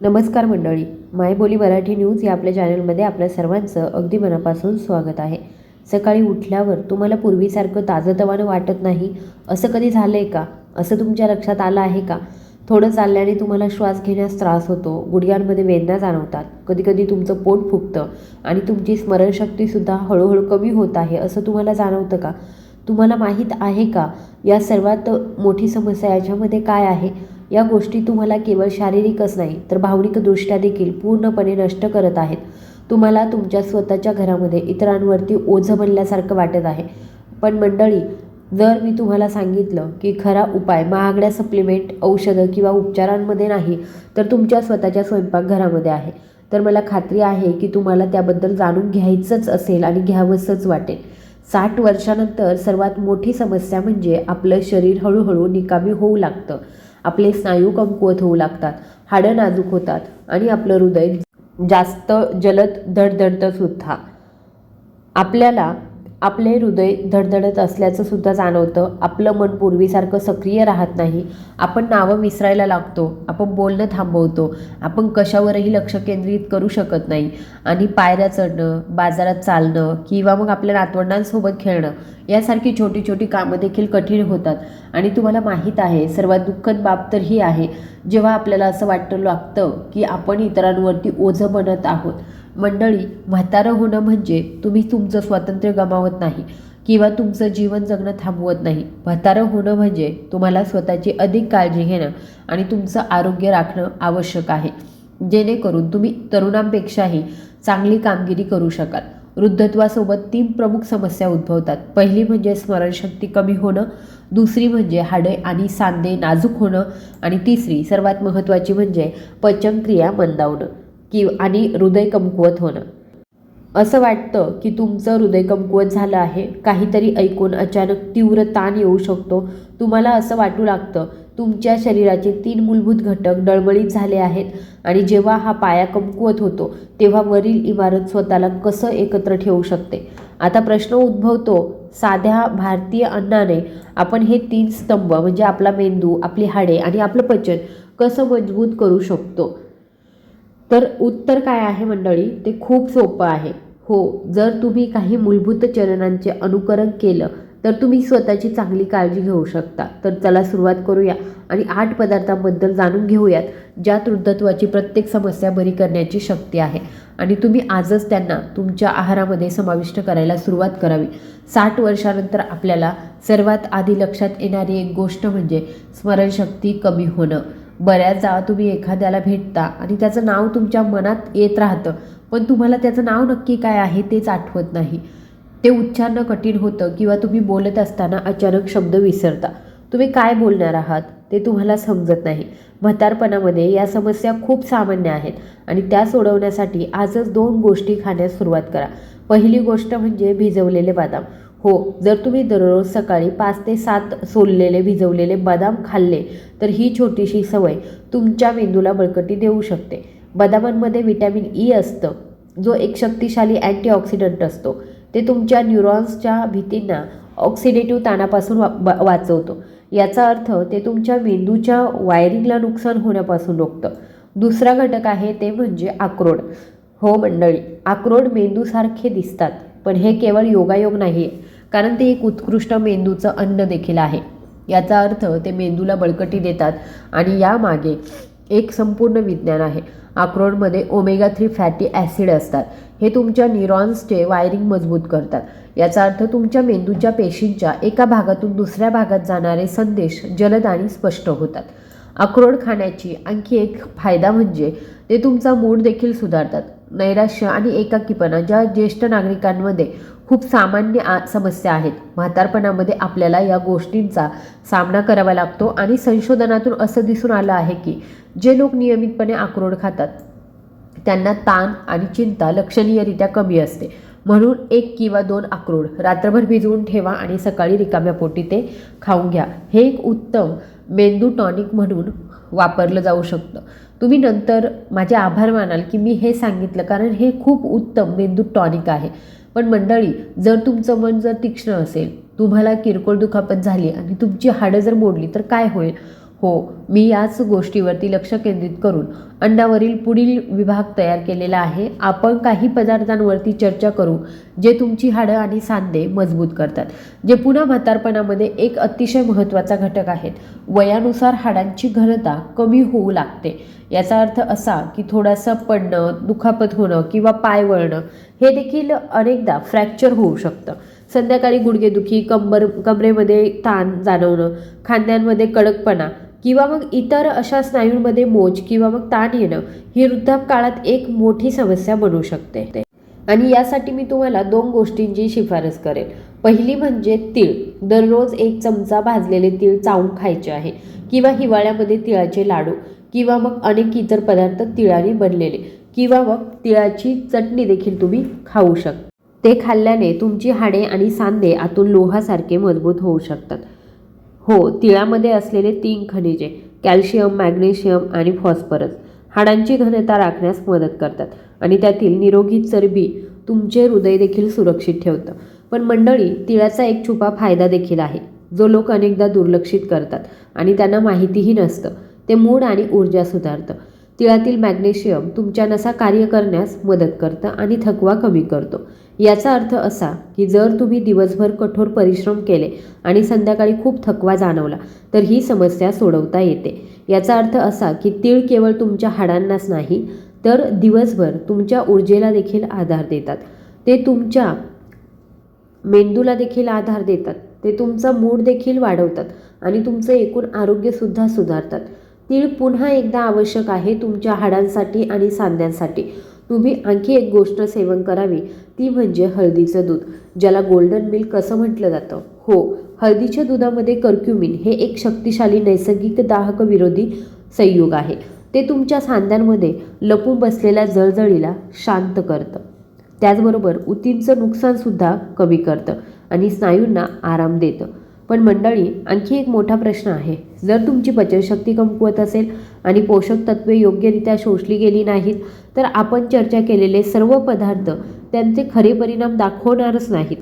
नमस्कार मंडळी मायबोली मराठी न्यूज या आपल्या चॅनलमध्ये आपल्या सर्वांचं अगदी मनापासून स्वागत आहे. सकाळी उठल्यावर तुम्हाला पूर्वीसारखं ताजंतवानं वाटत नाही असं कधी झालं आहे का? असं तुमच्या लक्षात आलं आहे का? थोडं चालल्याने तुम्हाला श्वास घेण्यास त्रास होतो गुडघ्यांमध्ये वेदना जाणवतात कधीकधी तुमचं पोट फुगतं आणि तुमची स्मरणशक्तीसुद्धा हळूहळू कमी होत आहे असं तुम्हाला जाणवतं का? तुम्हाला माहीत आहे का? या सर्वात मोठी समस्या याच्यामध्ये काय आहे? या गोष्टी तुम्हाला केवळ शारीरिकच नाही तर भावनिकदृष्ट्या देखील पूर्णपणे नष्ट करत आहेत. तुम्हाला तुमच्या स्वतःच्या घरामध्ये इतरांवरती ओझं बनल्यासारखं वाटत आहे. पण मंडळी जर मी तुम्हाला सांगितलं की खरा उपाय महागड्या सप्लिमेंट औषधं किंवा उपचारांमध्ये नाही तर तुमच्या स्वतःच्या स्वयंपाकघरामध्ये आहे. तर मला खात्री आहे की तुम्हाला त्याबद्दल जाणून घ्यायचंच असेल आणि घ्यावंसंच वाटेल. साठ वर्षानंतर सर्वात मोठी समस्या म्हणजे आपलं शरीर हळूहळू निकामी होऊ लागतं. आपले स्नायू कमकुवत होऊ लागतात हाडं नाजूक होतात आणि आपलं हृदय जास्त जलद धडधडतं सुद्धा. आपल्याला आपले हृदय धडधडत असल्याचं सुद्धा जाणवतं. आपलं मन पूर्वीसारखं सक्रिय राहत नाही. आपण नावं विसरायला लागतो. आपण बोलणं थांबवतो. आपण कशावरही लक्ष केंद्रित करू शकत नाही. आणि पायऱ्या चढणं बाजारात चालणं किंवा मग आपल्या नातवंडांसोबत खेळणं यासारखी छोटी छोटी कामं देखील कठीण होतात. आणि तुम्हाला माहीत आहे सर्वात दुःखद बाब तर ही आहे. जेव्हा आपल्याला असं वाटतं लागतं की आपण इतरांवरती ओझं बनत आहोत मंडळी म्हातारं होणं म्हणजे तुम्ही तुमचं स्वातंत्र्य गमावत नाही किंवा तुमचं जीवन जगणं थांबवत नाही. म्हातारं होणं म्हणजे तुम्हाला स्वतःची अधिक काळजी घेणं आणि तुमचं आरोग्य राखणं आवश्यक आहे. जेणेकरून तुम्ही तरुणांपेक्षाही चांगली कामगिरी करू शकाल. वृद्धत्वासोबत तीन प्रमुख समस्या उद्भवतात. पहिली म्हणजे स्मरणशक्ती कमी होणं दुसरी म्हणजे हाडे आणि सांधे नाजूक होणं आणि तिसरी सर्वात महत्त्वाची म्हणजे पचनक्रिया मंदावणं. की आणि हृदय कमकुवत होणं. असं वाटतं की तुमचं हृदय कमकुवत झालं आहे. काहीतरी ऐकून अचानक तीव्र ताण येऊ शकतो. तुम्हाला असं वाटू लागतं तुमच्या शरीराचे तीन मूलभूत घटक डळबळीत झाले आहेत आणि जेव्हा हा पाया कमकुवत होतो तेव्हा वरील इमारत स्वतःला कसं एकत्र ठेवू शकते? आता प्रश्न उद्भवतो साध्या भारतीय अन्नाने आपण हे तीन स्तंभ म्हणजे आपला मेंदू आपली हाडे आणि आपलं पचन कसं मजबूत करू शकतो? तर उत्तर काय आहे मंडळी? ते खूप सोपं आहे. हो जर तुम्ही काही मूलभूत चरणांचे अनुकरण केलं तर तुम्ही स्वतःची चांगली काळजी घेऊ शकता. तर चला सुरुवात करूया आणि आठ पदार्थांबद्दल जाणून घेऊयात ज्यात वृद्धत्वाची प्रत्येक समस्या बरी करण्याची शक्ती आहे. आणि तुम्ही आजच त्यांना तुमच्या आहारामध्ये समाविष्ट करायला सुरुवात करावी. साठ वर्षानंतर आपल्याला सर्वात आधी लक्षात येणारी एक गोष्ट म्हणजे स्मरणशक्ती कमी होणं. बऱ्याचदा तुम्ही एखाद्याला भेटता आणि त्याचं नाव तुमच्या मनात येत राहतं पण तुम्हाला त्याचं नाव नक्की काय आहे तेच आठवत नाही. ते उच्चारणं कठीण होतं किंवा तुम्ही बोलत असताना अचानक शब्द विसरता. तुम्ही काय बोलणार आहात ते तुम्हाला समजत नाही. म्हातारपणामध्ये या समस्या खूप सामान्य आहेत आणि त्या सोडवण्यासाठी आजच दोन गोष्टी खाण्यास सुरुवात करा. पहिली गोष्ट म्हणजे भिजवलेले बदाम. हो जर तुम्ही दररोज सकाळी पाच ते सात सोललेले भिजवलेले बदाम खाल्ले तर ही छोटीशी सवय तुमच्या मेंदूला बळकटी देऊ शकते. बदामांमध्ये विटॅमिन ई असतं जो एक शक्तिशाली अँटीऑक्सिडंट असतो. ते तुमच्या न्यूरॉन्सच्या भीतींना ऑक्सिडेटिव्ह ताणापासून वा वाचवतो. याचा अर्थ ते तुमच्या मेंदूच्या वायरिंगला नुकसान होण्यापासून रोखतं. दुसरा घटक आहे ते म्हणजे आक्रोड. हो मंडळी आक्रोड मेंदूसारखे दिसतात पण हे केवळ योगायोग नाही आहे कारण ते एक उत्कृष्ट मेंदूचं अन्न देखील आहे. याचा अर्थ ते मेंदूला बळकटी देतात आणि यामागे एक संपूर्ण विज्ञान आहे. अक्रोडमध्ये ओमेगा थ्री फॅटी ॲसिड असतात. हे तुमच्या न्यूरॉन्सचे वायरिंग मजबूत करतात. याचा अर्थ तुमच्या मेंदूच्या पेशींच्या एका भागातून दुसऱ्या भागात जाणारे संदेश जलद आणि स्पष्ट होतात. अक्रोड खाण्याची आणखी एक फायदा म्हणजे ते तुमचा मूड देखील सुधारतात. नैराश्य आणि एकाकीपणा ज्या ज्येष्ठ नागरिकांमध्ये खूप सामान्य आ समस्या आहेत. म्हातारपणामध्ये आपल्याला या गोष्टींचा सामना करावा लागतो आणि संशोधनातून असं दिसून आलं आहे की जे लोक नियमितपणे अक्रोड खातात त्यांना ताण आणि चिंता लक्षणीयरित्या कमी असते. म्हणून एक किंवा दोन अक्रोड रात्रभर भिजवून ठेवा आणि सकाळी रिकाम्या पोटी ते खाऊन घ्या. हे एक उत्तम मेंदू टॉनिक म्हणून वापरलं जाऊ शकतं. तुम्ही नंतर माझे आभार मानाल की मी हे सांगितलं कारण हे खूप उत्तम मेंदू टॉनिक आहे. पण मंडळी जर तुमचं मन जर तीक्ष्ण असेल तुम्हाला किरकोळ दुखापत झाली आणि तुमची हाडं जर मोडली तर काय होईल? हो मी याच गोष्टीवरती लक्ष केंद्रित करून अन्नावरील पुढील विभाग तयार केलेला आहे. आपण काही पदार्थांवरती चर्चा करू जे तुमची हाडं आणि सांधे मजबूत करतात जे पुन्हा म्हातारपणामध्ये एक अतिशय महत्त्वाचा घटक आहेत. वयानुसार हाडांची घनता कमी होऊ लागते. याचा अर्थ असा की थोडासा पडणं दुखापत होणं किंवा पाय वळणं हे देखील अनेकदा फ्रॅक्चर होऊ शकतं. संध्याकाळी गुडघेदुखी कंबर कमरेमध्ये ताण जाणवणं खांद्यांमध्ये कडकपणा किंवा मग इतर अशा स्नायूंमध्ये मोज किंवा मग ताण येणं ही वृद्धापकाळात एक मोठी समस्या बनू शकते. आणि यासाठी मी तुम्हाला दोन गोष्टींची शिफारस करेल पहिली म्हणजे तीळ. दररोज एक चमचा भाजलेले तीळ चावून खायचे आहे किंवा हिवाळ्यामध्ये तिळाचे लाडू किंवा मग अनेक इतर पदार्थ तिळाने बनलेले किंवा मग तिळाची चटणी देखील तुम्ही खाऊ शकता. ते खाल्ल्याने तुमची हाडे आणि सांधे आतून लोहासारखे मजबूत होऊ शकतात. हो तिळामध्ये असलेले तीन खनिजे कॅल्शियम मॅग्नेशियम आणि फॉस्फरस हाडांची घनता राखण्यास मदत करतात आणि त्यातील निरोगी चरबी तुमचे हृदय देखील सुरक्षित ठेवतं. पण मंडळी तिळाचा एक छुपा फायदा देखील आहे. जो लोक अनेकदा दुर्लक्षित करतात आणि त्यांना माहितीही नसतं. ते मूड आणि ऊर्जा सुधारतं. तिळातील मॅग्नेशियम तुमच्या नसा कार्य करण्यास मदत करतं आणि थकवा कमी करतो. याचा अर्थ असा की जर तुम्ही दिवसभर कठोर परिश्रम केले आणि संध्याकाळी खूप थकवा जाणवला तर ही समस्या सोडवता येते. याचा अर्थ असा की तीळ केवळ तुमच्या हाडांनाच नाही तर दिवसभर तुमच्या ऊर्जेला देखील आधार देतात. ते तुमच्या मेंदूला देखील आधार देतात. ते तुमचा मूड देखील वाढवतात आणि तुमचं एकूण आरोग्यसुद्धा सुधारतात. तीळ पुन्हा एकदा आवश्यक आहे तुमच्या हाडांसाठी आणि सांध्यांसाठी. तुम्ही आणखी एक गोष्ट सेवन करावी ती म्हणजे हळदीचं दूध ज्याला गोल्डन मिल्क असं म्हटलं जातं. हो हळदीच्या दुधामध्ये कर्क्युमिन हे एक शक्तिशाली नैसर्गिक दाहक विरोधी संयुग आहे. ते तुमच्या सांध्यांमध्ये लपून बसलेल्या जळजळीला शांत करतं. त्याचबरोबर उतींचं नुकसानसुद्धा कमी करतं आणि स्नायूंना आराम देतं. पण मंडळी आणखी एक मोठा प्रश्न आहे. जर तुमची पचनशक्ती कमकुवत असेल आणि पोषक तत्वे योग्यरित्या शोषली गेली नाहीत तर आपण चर्चा केलेले सर्व पदार्थ त्यांचे खरे परिणाम दाखवणारच नाहीत.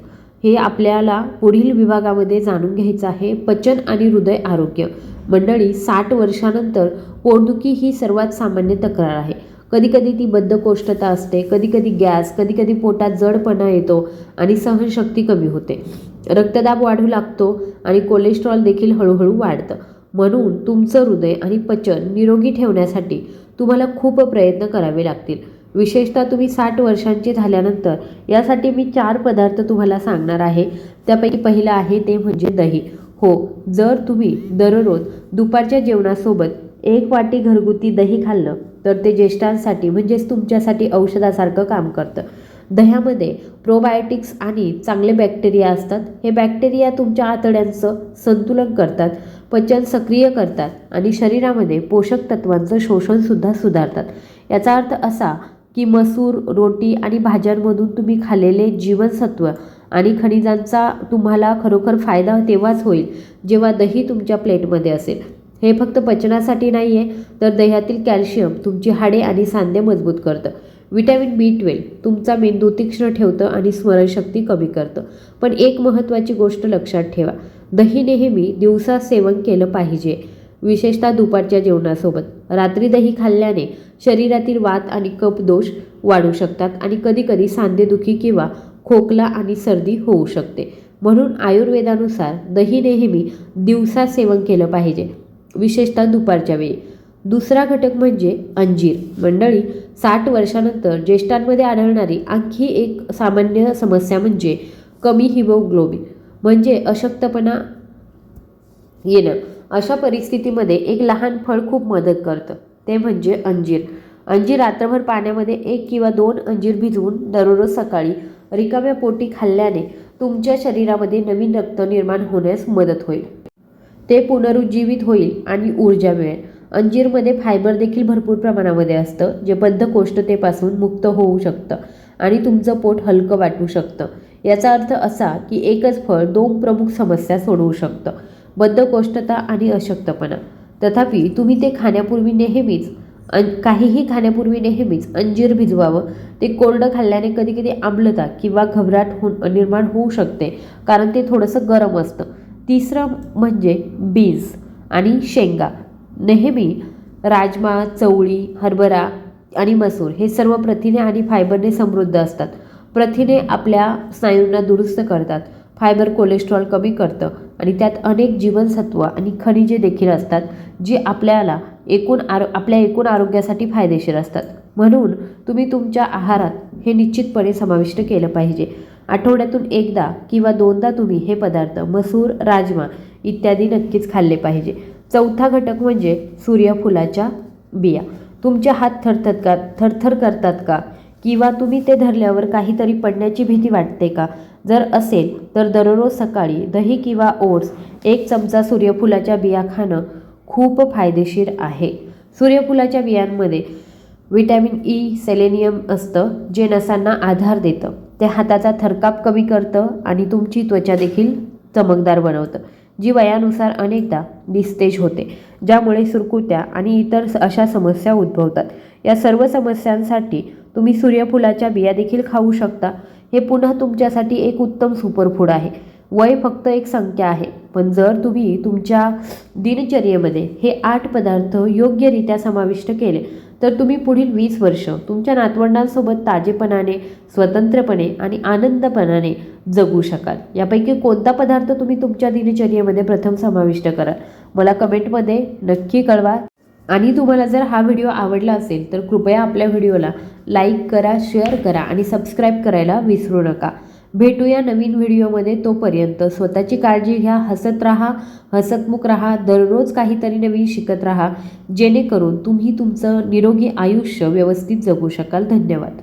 हे आपल्याला पुढील विभागामध्ये जाणून घ्यायचं आहे. पचन आणि हृदय आरोग्य. मंडळी साठ वर्षानंतर पोटदुखी ही सर्वात सामान्य तक्रार आहे. कधीकधी ती बद्धकोष्ठता असते कधीकधी गॅस कधीकधी पोटात जडपणा येतो आणि सहनशक्ती कमी होते. रक्तदाब वाढू लागतो आणि कोलेस्ट्रॉल देखील हळूहळू वाढतं. म्हणून तुमचं हृदय आणि पचन निरोगी ठेवण्यासाठी तुम्हाला खूप प्रयत्न करावे लागतील. विशेषतः तुम्ही साठ वर्षांचे झाल्यानंतर यासाठी मी चार पदार्थ तुम्हाला सांगणार आहे. त्यापैकी पहिलं आहे ते म्हणजे दही. हो जर तुम्ही दररोज दुपारच्या जेवणासोबत एक वाटी घरगुती दही खाल्लं तर ते ज्येष्ठांसाठी म्हणजेच तुमच्यासाठी औषधासारखं काम करतं. दह्यामध्ये प्रोबायोटिक्स आणि चांगले बॅक्टेरिया असतात. हे बॅक्टेरिया तुमच्या आतड्यांचं संतुलन करतात पचन सक्रिय करतात आणि शरीरामध्ये पोषक तत्वांचं शोषणसुद्धा सुधारतात. याचा अर्थ असा की मसूर रोटी आणि भाज्यांमधून तुम्ही खाल्लेले जीवनसत्व आणि खनिजांचा तुम्हाला खरोखर फायदा तेव्हाच होईल जेव्हा दही तुमच्या प्लेटमध्ये असेल. हे फक्त पचनासाठी नाही आहे तर दह्यातील कॅल्शियम तुमची हाडे आणि सांधे मजबूत करतं. विटॅमिन बी ट्वेल्व तुमचा मेंदू तीक्ष्ण ठेवतं आणि स्मरणशक्ती कमी करतं. पण एक महत्त्वाची गोष्ट लक्षात ठेवा. दही नेहमी दिवसा सेवन केलं पाहिजे. विशेषतः दुपारच्या जेवणासोबत. रात्री दही खाल्ल्याने शरीरातील वात आणि कप दोष वाढू शकतात आणि कधीकधी सांधेदुखी किंवा खोकला आणि सर्दी होऊ शकते. म्हणून आयुर्वेदानुसार दही नेहमी दिवसा सेवन केलं पाहिजे. विशेषतः दुपारच्या वेळी. दुसरा घटक म्हणजे अंजीर. मंडळी साठ वर्षानंतर ज्येष्ठांमध्ये आढळणारी आणखी एक सामान्य समस्या म्हणजे कमी हिमोग्लोबिन म्हणजे अशक्तपणा येणं. अशा परिस्थितीमध्ये एक लहान फळ खूप मदत करतं ते म्हणजे अंजीर. अंजीर रात्रभर पाण्यामध्ये एक किंवा दोन अंजीर भिजवून दररोज सकाळी रिकाम्या पोटी खाल्ल्याने तुमच्या शरीरामध्ये नवीन रक्त निर्माण होण्यास मदत होईल. ते पुनरुज्जीवित होईल आणि ऊर्जा मिळेल. अंजीरमध्ये फायबर देखील भरपूर प्रमाणामध्ये असतं जे बद्धकोष्ठतेपासून मुक्त होऊ शकतं आणि तुमचं पोट हलकं वाटू शकतं. याचा अर्थ असा की एकच फळ दोन प्रमुख समस्या सोडवू शकतं बद्धकोष्ठता आणि अशक्तपणा. तथापि तुम्ही ते खाण्यापूर्वी नेहमीच अन काहीही खाण्यापूर्वी नेहमीच अंजीर भिजवावं. ते कोरडं खाल्ल्याने कधीकधी आम्लता किंवा घबराट हो निर्माण होऊ शकते कारण ते थोडंसं गरम असतं. तिसरं म्हणजे बीज आणि शेंगा. नेहमी राजमा चवळी हरभरा आणि मसूर हे सर्व प्रथिने आणि फायबरने समृद्ध असतात. प्रथिने आपल्या स्नायूंना दुरुस्त करतात. फायबर कोलेस्ट्रॉल कमी करतं आणि त्यात अनेक जीवनसत्व आणि खनिजे देखील असतात जी आपल्याला एकूण आरो आपल्या एकूण आरोग्यासाठी फायदेशीर असतात. म्हणून तुम्ही तुमच्या आहारात हे निश्चितपणे समाविष्ट केलं पाहिजे. आठवड्यातून एकदा किंवा दोनदा तुम्ही हे पदार्थ मसूर राजमा इत्यादी नक्कीच खाल्ले पाहिजे. चौथा घटक म्हणजे सूर्यफुलाच्या बिया. तुमचे हात थरथर का थरथर करतात का? किंवा तुम्ही ते धरल्यावर काहीतरी पडण्याची भीती वाटते का? जर असेल तर दररोज सकाळी दही किंवा ओट्स एक चमचा सूर्यफुलाच्या बिया खाणं खूप फायदेशीर आहे. सूर्यफुलाच्या बियांमध्ये विटॅमिन ई सेलेनियम असतं जे नसांना आधार देतं. ते हाताचा थरकाप कमी करतं आणि तुमची त्वचा देखील चमकदार बनवतं. जी वयानुसार अनेकदा निस्तेज होते ज्यामुळे सुरकुत्या आणि इतर स- अशा समस्या उद्भवतात. या सर्व समस्यांसाठी तुम्ही सूर्यफुलाच्या बिया देखील खाऊ शकता. हे पुन्हा तुमच्यासाठी एक उत्तम सुपरफूड आहे. वय फक्त एक संख्या आहे पण जर तुम्ही तुमच्या दिनचर्येमध्ये हे आठ पदार्थ योग्यरित्या समाविष्ट केले तर तुम्ही पुढील वीस वर्ष तुमच्या नातवंडांसोबत ताजेपणाने स्वतंत्रपणे आणि आनंदपणाने जगू शकाल. यापैकी कोणता पदार्थ तुम्ही तुमच्या दिनचर्येमध्ये प्रथम समाविष्ट कराल? मला कमेंटमध्ये नक्की कळवा. आणि तुम्हाला जर हा व्हिडिओ आवडला असेल तर कृपया आपल्या व्हिडिओला लाईक करा शेअर करा आणि सबस्क्राईब करायला विसरू नका. भेटूया नवीन व्हिडिओमध्ये तोपर्यंत स्वतःची काळजी घ्या हसत राहा हसतमुख राहा दररोज काहीतरी नवीन शिकत राहा जेणेकरून तुम्ही तुमचं निरोगी आयुष्य व्यवस्थित जगू शकाल. धन्यवाद.